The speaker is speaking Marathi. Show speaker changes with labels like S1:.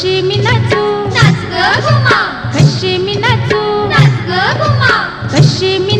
S1: कशी मी नाचू.
S2: नाच ग घुमा.
S1: कशी मी नाचू.
S2: नाच ग घुमा.
S1: कशी मी